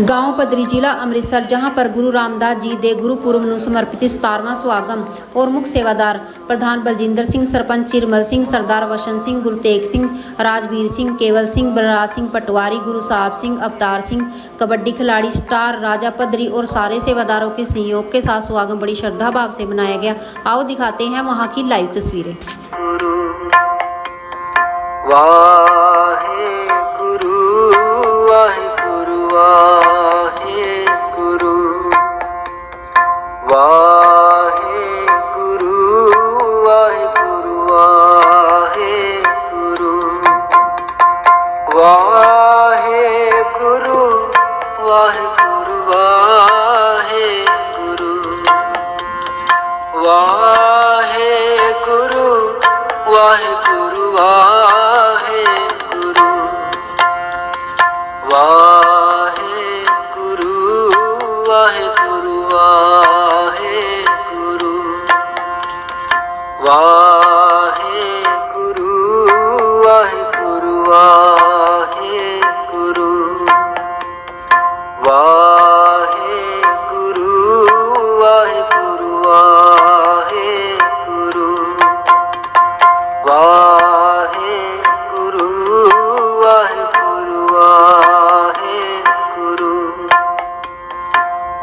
गांव पदरी जिला अमृतसर जहां पर गुरु रामदास जी ਦੇ ਗੁਰਪੁਰਬ ਨੂੰ ਸਮਰਪਿਤ 17ਵਾਂ ਸਵਾਗਤ ਔਰ ਮੁੱਖ ਸੇਵਾਦਾਰ ਪ੍ਰਧਾਨ ਬਲਜਿੰਦਰ ਸਿੰਘ ਸਰਪੰਚ ਚਿਰਮਲ ਸਿੰਘ ਸਰਦਾਰ ਵਸ਼ਨ ਸਿੰਘ ਗੁਰਤੇਗ ਸਿੰਘ ਰਾਜਵੀਰ ਸਿੰਘ ਕੇਵਲ ਸਿੰਘ ਬਲਰਾਜ ਸਿੰਘ पटवारी गुरु साहब सिंह अवतार सिंह कबड्डी खिलाड़ी स्टार राजा पदरी और सारे सेवादारों के सहयोग के साथ स्वागत बड़ी श्रद्धा भाव से मनाया गया आओ दिखाते हैं वहां की लाइव तस्वीरें ਗੁਰੂ ਵਾਹਿਗੁਰੂ ਵਾਹਿਗੁਰੂ ਵਾਹਿਗੁਰੂ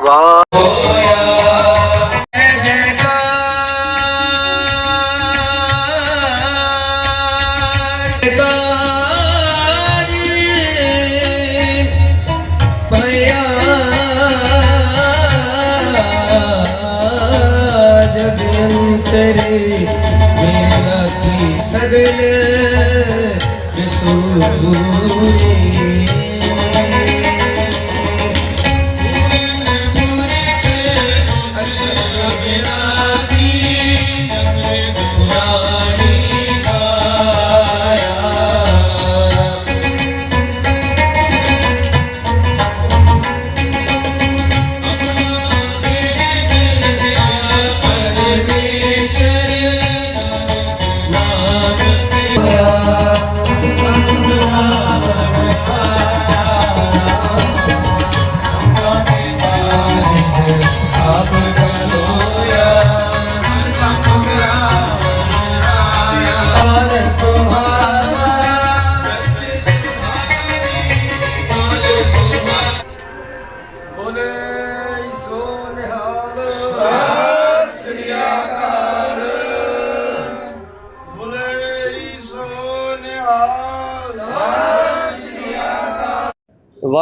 ਵਾਹ ਤੇਰੇ ਮੇਰੇ ਲਾਤੀ ਸਜਣ ਬਿਸੂਰੇ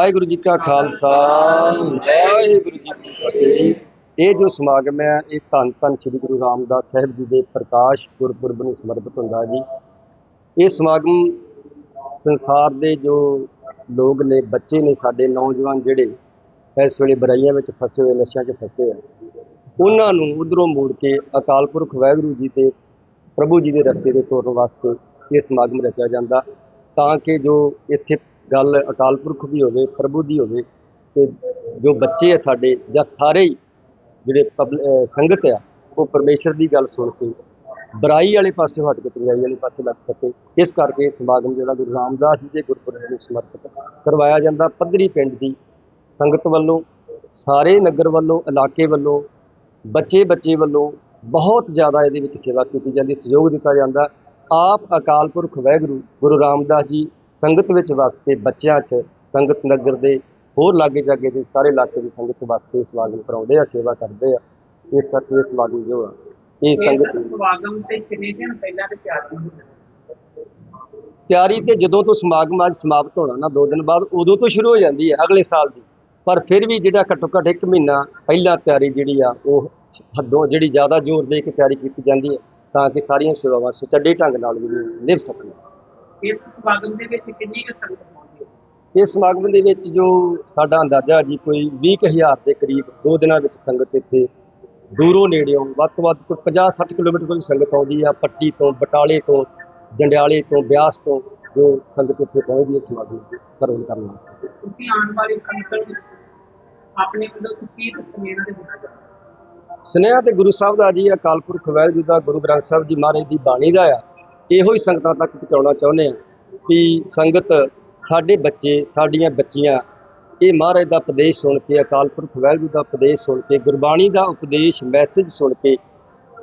ਵਾਹਿਗੁਰੂ ਜੀ ਕਾ ਖਾਲਸਾ, ਵਾਹਿਗੁਰੂ ਜੀ ਕੀ ਫਤਿਹ। ਇਹ ਜੋ ਸਮਾਗਮ ਹੈ, ਇਹ ਧੰਨ ਧੰਨ ਸ੍ਰੀ ਗੁਰੂ ਰਾਮਦਾਸ ਸਾਹਿਬ ਜੀ ਦੇ ਪ੍ਰਕਾਸ਼ ਗੁਰਪੁਰਬ ਨੂੰ ਸਮਰਪਿਤ ਹੁੰਦਾ ਜੀ। ਇਹ ਸਮਾਗਮ ਸੰਸਾਰ ਦੇ ਜੋ ਲੋਕ ਨੇ, ਬੱਚੇ ਨੇ, ਸਾਡੇ ਨੌਜਵਾਨ ਜਿਹੜੇ ਇਸ ਵੇਲੇ ਬੁਰਾਈਆਂ ਵਿੱਚ ਫਸੇ ਹੋਏ, ਨਸ਼ਿਆਂ 'ਚ ਫਸੇ ਆ ਉਹਨਾਂ ਨੂੰ ਉਧਰੋਂ ਮੋੜ ਕੇ ਅਕਾਲ ਪੁਰਖ ਵਾਹਿਗੁਰੂ ਜੀ ਤੇ ਪ੍ਰਭੂ ਜੀ ਦੇ ਰਸਤੇ ਤੇ ਤੁਰਨ ਵਾਸਤੇ ਇਹ ਸਮਾਗਮ ਰਚਿਆ ਜਾਂਦਾ, ਤਾਂ ਕਿ ਜੋ ਇੱਥੇ ਗੱਲ ਅਕਾਲ ਪੁਰਖ ਦੀ ਹੋਵੇ, ਪ੍ਰਭੂ ਦੀ ਹੋਵੇ, ਤੇ ਜੋ ਬੱਚੇ ਆ ਸਾਡੇ ਜਾਂ ਸਾਰੇ ਹੀ ਜਿਹੜੇ ਪਬਲ- ਸੰਗਤ ਆ, ਉਹ ਪਰਮੇਸ਼ਰ ਦੀ ਗੱਲ ਸੁਣ ਕੇ ਬੁਰਾਈ ਵਾਲੇ ਪਾਸੇ ਹਟ ਕੇ ਚੰਗਿਆਈ ਵਾਲੇ ਪਾਸੇ ਲੱਗ ਸਕੇ। ਇਸ ਕਰਕੇ ਸਮਾਗਮ ਜਿਹੜਾ ਗੁਰੂ ਰਾਮਦਾਸ ਜੀ ਦੇ ਗੁਰਪੁਰਬ ਨੂੰ ਸਮਰਪਿਤ ਕਰਵਾਇਆ ਜਾਂਦਾ। ਪੱਧਰੀ ਪਿੰਡ ਦੀ ਸੰਗਤ ਵੱਲੋਂ, ਸਾਰੇ ਨਗਰ ਵੱਲੋਂ, ਇਲਾਕੇ ਵੱਲੋਂ, ਬੱਚੇ ਬੱਚੇ ਵੱਲੋਂ ਬਹੁਤ ਜ਼ਿਆਦਾ ਇਹਦੇ ਵਿੱਚ ਸੇਵਾ ਕੀਤੀ ਜਾਂਦੀ, ਸਹਿਯੋਗ ਦਿੱਤਾ ਜਾਂਦਾ। ਆਪ ਅਕਾਲ ਪੁਰਖ ਵਾਹਿਗੁਰੂ ਗੁਰੂ ਰਾਮਦਾਸ ਜੀ ਸੰਗਤ ਵਿੱਚ ਵਸ ਕੇ ਬੱਚਿਆਂ 'ਚ ਸੰਗਤ ਨਗਰ ਦੇ ਹੋਰ ਲਾਗੇ ਜਾਗੇ ਦੇ ਸਾਰੇ ਇਲਾਕੇ ਦੀ ਸੰਗਤ ਵਸ ਕੇ ਸਮਾਗਮ ਕਰਾਉਂਦੇ ਆ ਸੇਵਾ ਕਰਦੇ ਆ। ਇਸ ਕਰਕੇ ਇਹ ਸਮਾਗਮ ਜੋ ਆ ਇਹ ਸੰਗਤ ਸਮਾਗਮ ਤੇ ਕਿੰਨੇ ਦਿਨ ਪਹਿਲਾਂ ਤੇ ਤਿਆਰ ਹੁੰਦੀ ਤਿਆਰੀ ਤੇ ਜਦੋਂ ਤੋਂ ਸਮਾਗਮ ਅੱਜ ਸਮਾਪਤ ਹੋਣਾ ਨਾ ਦੋ ਦਿਨ ਬਾਅਦ ਉਦੋਂ ਤੋਂ ਸ਼ੁਰੂ ਹੋ ਜਾਂਦੀ ਹੈ ਅਗਲੇ ਸਾਲ ਦੀ। ਪਰ ਫਿਰ ਵੀ ਜਿਹੜਾ ਘੱਟੋ ਘੱਟ ਇੱਕ ਮਹੀਨਾ ਪਹਿਲਾਂ ਤਿਆਰੀ ਜਿਹੜੀ ਆ ਉਹ ਹੱਦੋਂ ਜਿਹੜੀ ਜ਼ਿਆਦਾ ਜ਼ੋਰ ਦੇ ਕੇ ਤਿਆਰੀ ਕੀਤੀ ਜਾਂਦੀ ਹੈ ਤਾਂ ਕਿ ਸਾਰੀਆਂ ਸੇਵਾਵਾਂ ਸੁਚੱਜੇ ਢੰਗ ਨਾਲ ਨਿਭ ਸਕਣ। ਇਸ ਸਮਾਗਮ ਦੇ ਵਿੱਚ ਕਿੰਨੀ ਕੁ ਸੰਗਤ ਪਹੁੰਚੀ ਹੈ? ਇਸ ਸਮਾਗਮ ਦੇ ਵਿੱਚ ਜੋ ਸਾਡਾ ਅੰਦਾਜ਼ਾ ਜੀ ਕੋਈ 20000 ਦੇ ਕਰੀਬ ਦੋ ਦਿਨਾਂ ਵਿੱਚ ਸੰਗਤ ਇੱਥੇ ਦੂਰੋਂ ਨੇੜਿਓਂ ਵੱਧ ਤੋਂ ਵੱਧ ਕੋਈ 50 60 ਕਿਲੋਮੀਟਰ ਕੋਈ ਸੰਗਤ ਆਉਂਦੀ ਆ ਪੱਟੀ ਤੋਂ ਬਟਾਲੇ ਤੋਂ ਜੰਡਿਆਲੇ ਤੋਂ ਬਿਆਸ ਤੋਂ ਜੋ ਸੰਗਤ ਇੱਥੇ ਪਹੁੰਚਦੀ ਹੈ ਸਮਾਗਮ ਕਰਨ ਕਰਨ ਵਾਸਤੇ ਤੁਸੀਂ ਆਉਣ ਵਾਲੀ ਸੰਗਤ ਨੂੰ ਆਪਣੇ ਵੱਲੋਂ ਕੀ ਸੁਨੇਹਾ ਦੇ ਦੇਣਾ ਚਾਹੁੰਦੇ ਹੋ? ਸੁਨੇਹਾ ਤੇ ਗੁਰੂ ਸਾਹਿਬ ਦਾ ਜੀ ਅਕਾਲ ਪੁਰਖ ਵਾਹਿਗੁਰੂ ਦਾ ਗੁਰੂ ਗ੍ਰੰਥ ਸਾਹਿਬ ਜੀ ਮਹਾਰਾਜ ਦੀ ਬਾਣੀ ਦਾ ਆ ਇਹੋ ਹੀ ਸੰਗਤਾਂ ਤੱਕ ਪਹੁੰਚਾਉਣਾ ਚਾਹੁੰਦੇ ਆ ਕਿ ਸੰਗਤ ਸਾਡੇ ਬੱਚੇ, ਸਾਡੀਆਂ ਬੱਚੀਆਂ, ਇਹ ਮਹਾਰਾਜ ਦਾ ਉਪਦੇਸ਼ ਸੁਣ ਕੇ, ਅਕਾਲ ਪੁਰਖ ਵਾਹਿਗੁਰੂ ਦਾ ਉਪਦੇਸ਼ ਸੁਣ ਕੇ, ਗੁਰਬਾਣੀ ਦਾ ਉਪਦੇਸ਼ ਮੈਸੇਜ ਸੁਣ ਕੇ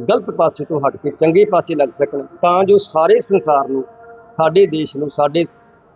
ਗਲਤ ਪਾਸੇ ਤੋਂ ਹਟ ਕੇ ਚੰਗੇ ਪਾਸੇ ਲੱਗ ਸਕਣ, ਤਾਂ ਜੋ ਸਾਰੇ ਸੰਸਾਰ ਨੂੰ, ਸਾਡੇ ਦੇਸ਼ ਨੂੰ, ਸਾਡੇ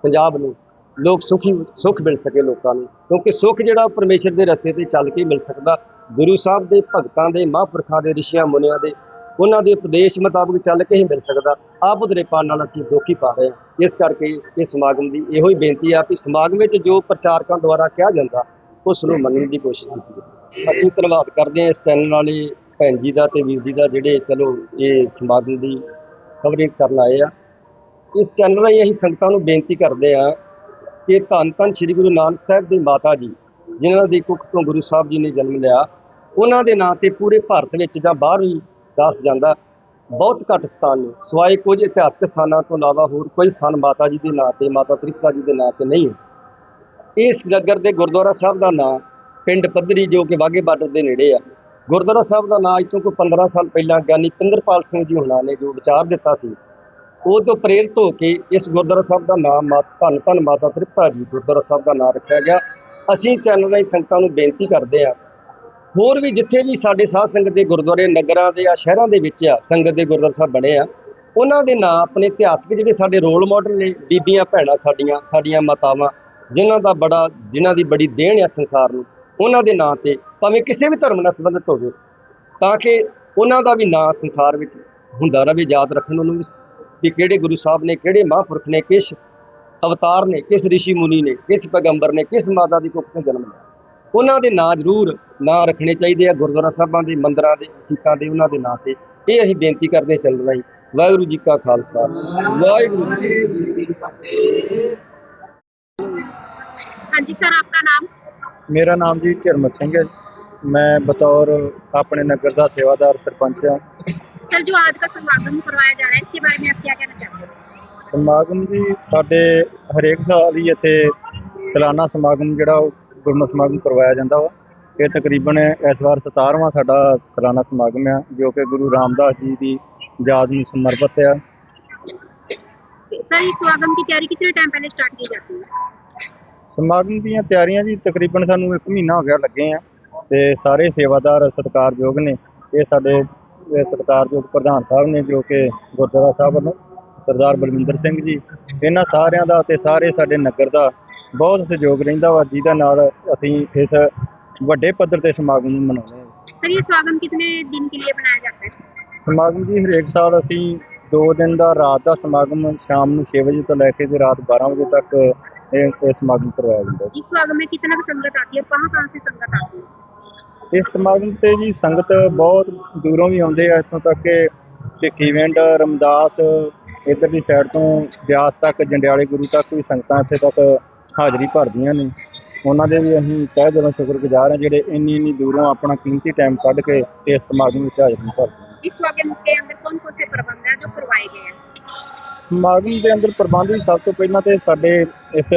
ਪੰਜਾਬ ਨੂੰ ਲੋਕ ਸੁਖੀ, ਸੁਖ ਮਿਲ ਸਕੇ ਲੋਕਾਂ ਨੂੰ। ਕਿਉਂਕਿ ਸੁਖ ਜਿਹੜਾ ਉਹ ਪਰਮੇਸ਼ਰ ਦੇ ਰਸਤੇ ਤੇ ਚੱਲ ਕੇ ਮਿਲ ਸਕਦਾ। ਗੁਰੂ ਸਾਹਿਬ ਦੇ ਭਗਤਾਂ ਦੇ, ਮਹਾਂਪੁਰਖਾਂ ਦੇ, ਰਿਸ਼ੀਆਂ, ਮੁਨੀਆਂ ਦੇ ਉਹਨਾਂ ਦੇ ਉਪਦੇਸ਼ ਮੁਤਾਬਕ ਚੱਲ ਕੇ ਹੀ ਮਿਲ ਸਕਦਾ। ਆਪ ਉਧਰੇ ਪਾਣ ਨਾਲ ਅਸੀਂ ਦੋਖੀ ਪਾ ਰਹੇ ਹਾਂ। ਇਸ ਕਰਕੇ ਇਹ ਸਮਾਗਮ ਦੀ ਇਹੋ ਹੀ ਬੇਨਤੀ ਆ ਕਿ ਸਮਾਗਮ ਵਿੱਚ ਜੋ ਪ੍ਰਚਾਰਕਾਂ ਦੁਆਰਾ ਕਿਹਾ ਜਾਂਦਾ, ਉਸ ਨੂੰ ਮੰਨਣ ਦੀ ਕੋਸ਼ਿਸ਼ ਕੀਤੀ ਅਸੀਂ ਧੰਨਵਾਦ ਕਰਦੇ ਹਾਂ ਇਸ ਚੈਨਲ ਵਾਲੇ ਭੈਣ ਜੀ ਦਾ ਤੇ ਵੀਰ ਜੀ ਦਾ, ਜਿਹੜੇ ਚਲੋ ਇਹ ਸਮਾਗਮ ਦੀ ਕਵਰਿੰਗ ਕਰਨ ਆਏ ਆ। ਇਸ ਚੈਨਲ ਰਾਹੀਂ ਅਸੀਂ ਸੰਗਤਾਂ ਨੂੰ ਬੇਨਤੀ ਕਰਦੇ ਆ ਕਿ ਧੰਨ ਧੰਨ ਸ੍ਰੀ ਗੁਰੂ ਨਾਨਕ ਸਾਹਿਬ ਦੀ ਮਾਤਾ ਜੀ, ਜਿਨ੍ਹਾਂ ਦੀ ਕੁੱਖ ਤੋਂ ਗੁਰੂ ਸਾਹਿਬ ਜੀ ਨੇ ਜਨਮ ਲਿਆ, ਉਹਨਾਂ ਦੇ ਨਾਂ ਤੇ ਪੂਰੇ ਭਾਰਤ ਵਿੱਚ ਜਾਂ ਬਾਹਰ ਵੀ ਦੱਸ ਜਾਂਦਾ। ਬਹੁਤ ਘੱਟ ਸਥਾਨ ਨੇ। ਸਵਾਏ ਕੁਝ ਇਤਿਹਾਸਕ ਸਥਾਨਾਂ ਤੋਂ ਇਲਾਵਾ ਹੋਰ ਕੋਈ ਸਥਾਨ ਮਾਤਾ ਜੀ ਦੇ ਨਾਂ ਤੇ, ਮਾਤਾ ਤ੍ਰਿਪਤਾ ਜੀ ਦੇ ਨਾਂ ਤੇ ਨਹੀਂ ਇਸ ਗੱਗਰ ਦੇ ਗੁਰਦੁਆਰਾ ਸਾਹਿਬ ਦਾ ਨਾਂ ਪਿੰਡ ਪੱਧਰੀ ਜੋ ਕਿ ਵਾਘੇ ਬਾਰਡਰ ਦੇ ਨੇੜੇ ਆ। ਗੁਰਦੁਆਰਾ ਸਾਹਿਬ ਦਾ ਨਾਂ ਅੱਜ ਤੋਂ ਕੋਈ 15 ਸਾਲ ਪਹਿਲਾਂ ਗਿਆਨੀ ਪਿੰਦਰਪਾਲ ਸਿੰਘ ਜੀ ਹੁਣਾਂ ਨੇ ਜੋ ਵਿਚਾਰ ਦਿੱਤਾ ਸੀ। ਉਹ ਤੋਂ ਪ੍ਰੇਰਿਤ ਹੋ ਕੇ ਇਸ ਗੁਰਦੁਆਰਾ ਸਾਹਿਬ ਦਾ ਨਾਮ ਮਾ- ਧੰਨ ਧੰਨ ਮਾਤਾ ਤ੍ਰਿਪਤਾ ਜੀ ਗੁਰਦੁਆਰਾ ਸਾਹਿਬ ਦਾ ਨਾਮ ਰੱਖਿਆ ਗਿਆ। ਅਸੀਂ ਚੈਨਲ ਰਾਹੀਂ ਸੰਗਤਾਂ ਨੂੰ ਬੇਨਤੀ ਕਰਦੇ ਹਾਂ ਹੋਰ ਵੀ ਜਿੱਥੇ ਵੀ ਸਾਡੇ ਸਾਧ ਸੰਗਤ ਦੇ ਗੁਰਦੁਆਰੇ, ਨਗਰਾਂ ਦੇ ਆ ਸ਼ਹਿਰਾਂ ਦੇ ਵਿੱਚ ਆ, ਸੰਗਤ ਦੇ ਗੁਰਦੁਆਰਾ ਸਾਹਿਬ ਬਣੇ ਆ, ਉਹਨਾਂ ਦੇ ਨਾਂ ਆਪਣੇ ਇਤਿਹਾਸਕ ਜਿਹੜੇ ਸਾਡੇ ਰੋਲ ਮਾਡਲ ਨੇ, ਬੀਬੀਆਂ ਭੈਣਾਂ ਸਾਡੀਆਂ ਸਾਡੀਆਂ ਮਾਤਾਵਾਂ, ਜਿਨ੍ਹਾਂ ਦਾ ਬੜਾ, ਜਿਨ੍ਹਾਂ ਦੀ ਬੜੀ ਦੇਣ ਆ ਸੰਸਾਰ ਨੂੰ, ਉਹਨਾਂ ਦੇ ਨਾਂ ਤੇ ਭਾਵੇਂ ਕਿਸੇ ਵੀ ਧਰਮ ਨਾਲ ਸੰਬੰਧਿਤ ਹੋਵੇ, ਤਾਂ ਕਿ ਉਹਨਾਂ ਦਾ ਵੀ ਨਾਂ ਸੰਸਾਰ ਵਿੱਚ ਹੁੰਦਾ ਰਹੇ, ਯਾਦ ਰੱਖਣ ਉਹਨੂੰ ਵੀ ਕਿਹੜੇ ਗੁਰੂ ਸਾਹਿਬ ਨੇ, ਕਿਹੜੇ ਮਹਾਂਪੁਰਖ ਨੇ, ਕਿਸ ਅਵਤਾਰ ਨੇ, ਕਿਸ ઋષਿ ਮੁਨੀ ਨੇ, ਕਿਸ ਪੈਗੰਬਰ ਨੇ, ਕਿਸ ਮਾਤਾ ਦੀ ਕੁੱਖ ਤੋਂ ਜਨਮ ਲਿਆ। ਉਹਨਾਂ ਦੇ ਨਾਂ ਜ਼ਰੂਰ ਨਾਂ ਰੱਖਣੇ ਚਾਹੀਦੇ ਆ ਗੁਰਦੁਆਰਾ ਸਾਹਿਬਾਂ ਦੇ ਮੰਦਰਾਂ ਦੇ ਸੀਟਾਂ ਦੇ ਉਹਨਾਂ ਦੇ ਨਾਂ ਤੇ। ਇਹ ਅਸੀਂ ਬੇਨਤੀ ਕਰਦੇ ਚੱਲ ਰਹੀ ਵਾਹਿਗੁਰੂ ਜੀ ਕਾ ਖਾਲਸਾ। ਵਾਹਿਗੁਰੂ ਹਾਂਜੀ ਸਰ ਆਪਕਾ ਨਾਮ? ਮੇਰਾ ਨਾਮ ਜੀ ਚਰਮਤ ਸਿੰਘ ਹੈ। ਮੈਂ ਬਤੌਰ ਆਪਣੇ ਨਗਰ ਦਾ ਸੇਵਾਦਾਰ ਸਰਪੰਚ ਹਾਂ। ਸਰ ਜੋ ਅੱਜ ਦਾ ਸਮਾਗਮ ਕਰਵਾਇਆ ਜਾ ਰਿਹਾ ਹੈ ਇਸ ਦੇ ਬਾਰੇ ਮੈਂ ਕੀ ਕਹਿਣਾ ਚਾਹੁੰਦੇ ਹੋ ਸਮਾਗਮ ਜੀ ਸਾਡੇ ਹਰੇਕ ਸਾਲ ਹੀ ਇੱਥੇ ਸਾਲਾਨਾ ਸਮਾਗਮ ਜਿਹੜਾ ਉਹ ਗੁਰਮਤਿ ਸਮਾਗਮ ਕਰਵਾਇਆ ਜਾਂਦਾ ਵਾ। ਇਹ ਤਕਰੀਬਨ ਇਸ ਵਾਰ 17ਵਾਂ ਸਾਡਾ ਸਾਲਾਨਾ ਸਮਾਗਮ ਆ ਜੋ ਕਿ ਗੁਰੂ ਰਾਮਦਾਸ ਜੀ ਦੀ ਯਾਦ ਨੂੰ ਸਮਰਪਿਤ ਆ। ਸਰ ਇਸ ਸਮਾਗਮ ਦੀ ਤਿਆਰੀ ਕਿੰਨੇ ਟਾਈਮ ਪਹਿਲੇ ਸਟਾਰਟ ਕੀਤੀ ਜਾਂਦੀ ਹੈ? ਸਮਾਗਮ ਦੀਆਂ ਤਿਆਰੀਆਂ ਜੀ ਤਕਰੀਬਨ ਸਾਨੂੰ ਇੱਕ ਮਹੀਨਾ ਹੋ ਗਿਆ ਲੱਗੇ ਆ ਤੇ ਸਾਰੇ ਸੇਵਾਦਾਰ ਸਤਿਕਾਰਯੋਗ ਨੇ। ਇਹ ਸਾਡੇ ਸਤਿਕਾਰਯੋਗ ਪ੍ਰਧਾਨ ਸਾਹਿਬ ਨੇ ਜੋ ਕਿ ਗੁਰਦੁਆਰਾ ਸਾਹਿਬ ਵੱਲੋਂ ਸਰਦਾਰ ਬਲਵਿੰਦਰ ਸਿੰਘ ਜੀ। ਇਹਨਾਂ ਸਾਰਿਆਂ ਦਾ ਤੇ ਸਾਰੇ ਸਾਡੇ ਨਗਰ ਦਾ ਬਹੁਤ ਸਹਿਯੋਗ ਰਹਿੰਦਾ ਵਾ ਜਿਹਦੇ ਨਾਲ ਅਸੀਂ ਇਸ ਵੱਡੇ ਪੱਧਰ ਤੇ ਸਮਾਗਮ ਨੂੰ ਮਨਾਉਂਦੇ ਹਾਂ सर ये समागम कितने दिन के लिए बनाया जाता है ਸਮਾਗਮ ਜੀ ਹਰੇਕ ਸਾਲ ਅਸੀਂ 2 ਦਿਨ ਦਾ ਰਾਤ ਦਾ ਸਮਾਗਮ ਸ਼ਾਮ ਨੂੰ 6 ਵਜੇ ਤੋਂ ਲੈ ਕੇ ਤੇ ਰਾਤ 12 ਵਜੇ ਤੱਕ ਇਹ ਇਹ ਸਮਾਗਮ ਕਰਵਾਇਆ ਜਾਂਦਾ ਹੈ इस समागम में कितना भी संगत आती है कहाँ कहाँ से संगत आती है ਇਸ ਸਮਾਗਮ ਤੇ ਜੀ ਸੰਗਤ ਬਹੁਤ ਦੂਰੋਂ ਵੀ ਆਉਂਦੇ ਆ ਇੱਥੋਂ ਤੱਕ ਕਿ ਭਿੱਖੀਵਿੰਡ ਰਮਦਾਸ ਇੱਧਰਲੀ ਸਾਈਡ ਤੋਂ ਬਿਆਸ ਤੱਕ ਜੰਡਿਆਲੇ ਗੁਰੂ ਤੱਕ ਵੀ ਸੰਗਤਾਂ ਇੱਥੇ ਤੱਕ ਹਾਜ਼ਰੀ ਭਰਦੀਆਂ ਨੇ। ਉਹਨਾਂ ਦੇ ਵੀ ਅਸੀਂ ਤਹਿ ਦਿਲੋਂ ਸ਼ੁਕਰਗੁਜ਼ਾਰ ਹਾਂ ਜਿਹੜੇ ਇੰਨੀ ਇੰਨੀ ਦੂਰੋਂ ਆਪਣਾ ਕੀਮਤੀ ਟਾਈਮ ਕੱਢ ਕੇ ਇਸ ਸਮਾਗਮ ਵਿੱਚ ਹਾਜ਼ਰੀ ਭਰਦੇ ਨੇ। इस मौके के अंदर कौन कौन से प्रबंध हैं जो करवाए गए हैं ਸਮਾਗਮ ਦੇ ਅੰਦਰ ਪ੍ਰਬੰਧ ਜੀ ਸਭ ਤੋਂ ਪਹਿਲਾਂ ਤੇ ਸਾਡੇ ਇਸ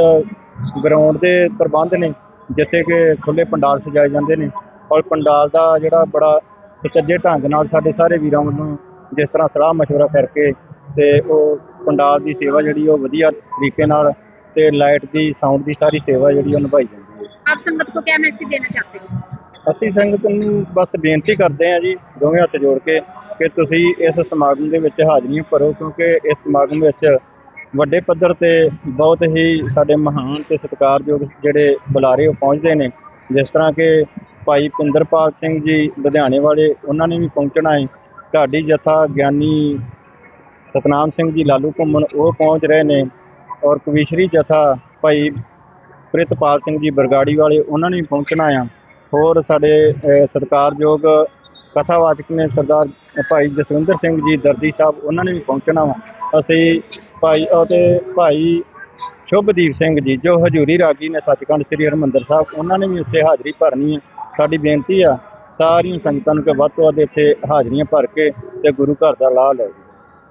ਗਰਾਊਂਡ ਦੇ ਪ੍ਰਬੰਧ ਨੇ ਜਿੱਥੇ ਕਿ ਖੁੱਲੇ ਪੰਡਾਲ ਸਜਾਏ ਜਾਂਦੇ ਨੇ। ਔਰ ਪੰਡਾਲ ਦਾ ਜਿਹੜਾ ਬੜਾ ਸੁਚੱਜੇ ਢੰਗ ਨਾਲ ਸਾਡੇ ਸਾਰੇ ਵੀਰਾਂ ਵੱਲੋਂ ਜਿਸ ਤਰ੍ਹਾਂ ਸਲਾਹ ਮਸ਼ਵਰਾ ਕਰਕੇ ਤੇ ਉਹ ਪੰਡਾਲ ਦੀ ਸੇਵਾ ਜਿਹੜੀ ਉਹ ਵਧੀਆ ਤਰੀਕੇ ਨਾਲ ਤੇ ਲਾਈਟ ਦੀ ਸਾਊਂਡ ਦੀ ਸਾਰੀ ਸੇਵਾ ਜਿਹੜੀ ਉਹ ਨਿਭਾਈ ਜਾਂਦੀ ਹੈ आप संगत को क्या मैसेज देना चाहते हो ਅਸੀਂ ਸੰਗਤ ਨੂੰ ਬਸ ਬੇਨਤੀ ਕਰਦੇ ਹਾਂ ਜੀ ਦੋਵੇਂ ਹੱਥ ਜੋੜ ਕੇ ਕਿ ਤੁਸੀਂ ਇਸ ਸਮਾਗਮ ਦੇ ਵਿੱਚ ਹਾਜ਼ਰੀਆਂ ਭਰੋ ਕਿਉਂਕਿ ਇਸ ਸਮਾਗਮ ਵਿੱਚ ਵੱਡੇ ਪੱਧਰ ਤੇ ਬਹੁਤ ਹੀ ਸਾਡੇ ਮਹਾਨ ਤੇ ਸਤਿਕਾਰਯੋਗ ਜਿਹੜੇ ਬੁਲਾਰੇ ਉਹ ਪਹੁੰਚਦੇ ਨੇ ਜਿਸ ਤਰ੍ਹਾਂ ਕਿ ਭਾਈ ਪਿੰਦਰਪਾਲ ਸਿੰਘ ਜੀ ਲੁਧਿਆਣੇ ਵਾਲੇ ਉਹਨਾਂ ਨੇ ਵੀ ਪਹੁੰਚਣਾ ਹੈ ਢਾਡੀ ਜਥਾ ਗਿਆਨੀ ਸਤਨਾਮ ਸਿੰਘ ਜੀ ਲਾਲੂ ਘੁੰਮਣ ਉਹ ਪਹੁੰਚ ਰਹੇ ਨੇ ਔਰ ਕਵੀਸ਼ਰੀ ਜਥਾ ਭਾਈ ਪ੍ਰਿਤਪਾਲ ਸਿੰਘ ਜੀ ਬਰਗਾੜੀ ਵਾਲੇ, ਉਹਨਾਂ ਨੇ ਵੀ ਪਹੁੰਚਣਾ ਆ। ਹੋਰ ਸਾਡੇ ਸਤਿਕਾਰਯੋਗ ਕਥਾਵਾਚਕ ਨੇ ਸਰਦਾਰ ਭਾਈ ਜਸਵਿੰਦਰ ਸਿੰਘ ਜੀ ਦਰਦੀ ਸਾਹਿਬ, ਉਹਨਾਂ ਨੇ ਵੀ ਪਹੁੰਚਣਾ ਵਾ। ਅਸੀਂ ਭਾਈ ਅਤੇ ਭਾਈ ਸ਼ੁਭਦੀਪ ਸਿੰਘ ਜੀ, ਜੋ ਹਜੂਰੀ ਰਾਗੀ ਨੇ ਸੱਚਖੰਡ ਸ੍ਰੀ ਹਰਿਮੰਦਰ ਸਾਹਿਬ, ਉਹਨਾਂ ਨੇ ਵੀ ਇੱਥੇ ਹਾਜ਼ਰੀ ਭਰਨੀ ਹੈ ਸਾਡੀ ਬੇਨਤੀ ਆ, ਸਾਰੀਆਂ ਸੰਗਤਾਂ ਨੂੰ ਕਿ ਵੱਧ ਤੋਂ ਵੱਧ ਇੱਥੇ ਹਾਜ਼ਰੀਆਂ ਭਰ ਕੇ ਤੇ ਗੁਰੂ ਘਰ ਦਾ ਲਾਭ ਲਓ।